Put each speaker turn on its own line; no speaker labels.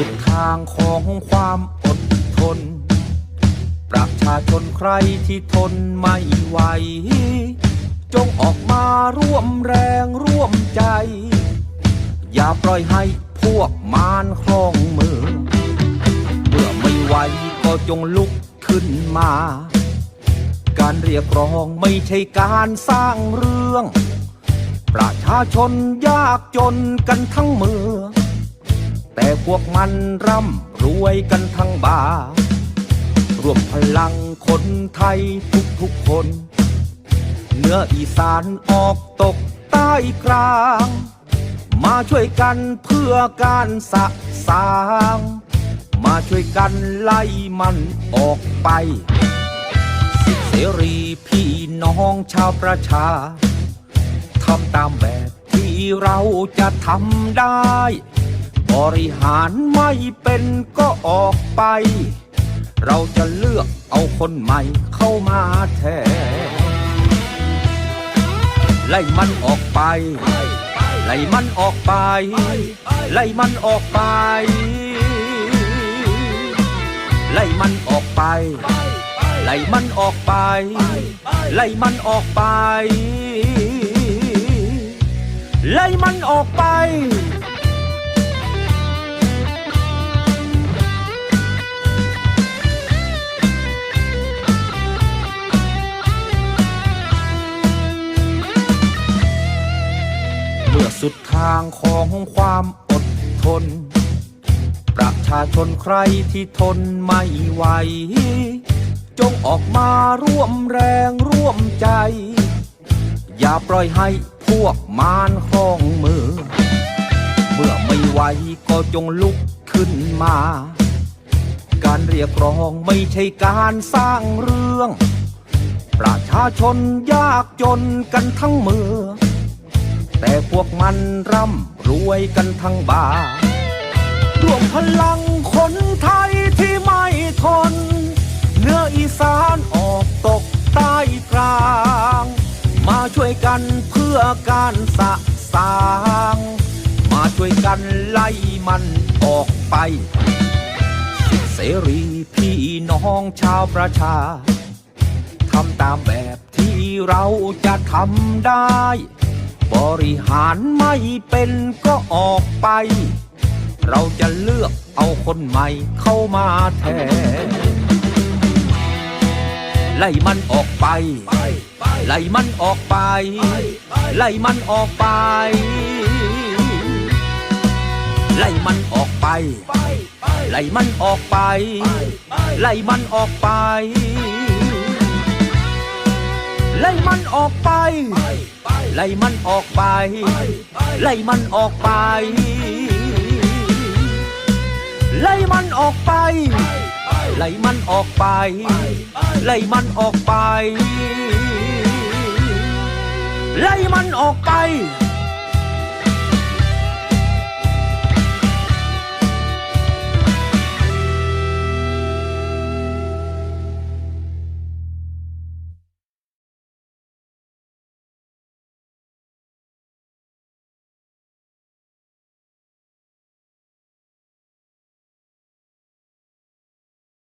ุดทางของความอดทน ประชาชนใครที่ทนไม่ไหว จงออกมาร่วมแรงร่วมใจ อย่าปล่อยให้พวกมารครองมือ เมื่อไม่ไหวก็จงลุกขึ้นมา การเรียกร้องไม่ใช่การสร้างเรื่อง ประชาชนยากจนกันทั้งเมือง แต่พวกมันร่ำรวยกันทั้งบารวมพลังคนไทยทุกๆคนเหนืออีสานออกตกใต้กลาง มาช่วยกันเพื่อการสะสาง มาช่วยกันไล่มันออกไปสิเสรีพี่น้องชาวประชาทำตามแบบที่เราจะทำได้ บริหารไม่เป็นก็ออกไป เราจะเลือกเอาคนใหม่เข้ามาแทนไล่มันออกไป ไล่มันออกไป ไล่มันออกไป ไล่มันออกไป ไล่มันออกไป ไล่มันออกไป ไล่มันออกไป สุดทางของความอดทน ประชาชนใครที่ทนไม่ไหว จงออกมาร่วมแรงร่วมใจ อย่าปล่อยให้พวกมารครองมือ เมื่อไม่ไหวก็จงลุกขึ้นมา การเรียกร้องไม่ใช่การสร้างเรื่อง ประชาชนยากจนกันทั้งเมือง แต่พวกมันร่ำรวยกันทั้งบารวมพลังคนไทยที่ไม่ทน เนื้ออีสานออกตกใต้กลาง มาช่วยกันเพื่อการสะสาง มาช่วยกันไล่มันออกไป เสรีพี่น้องชาวประชาทำตามแบบที่เราจะทำได้ บริหารไม่เป็นก็ออกไป เราจะเลือกเอาคนใหม่เข้ามาแทนไล่มันออกไป ไล่มันออกไป ไล่มันออกไป ไล่มันออกไป ไล่มันออกไป ไล่มันออกไป ไล่มันออกไป ไล่มันออกไป ไล่มันออกไป ไล่มันออกไป ไล่มันออกไป ไล่มันออกไป ไล่มันออกไป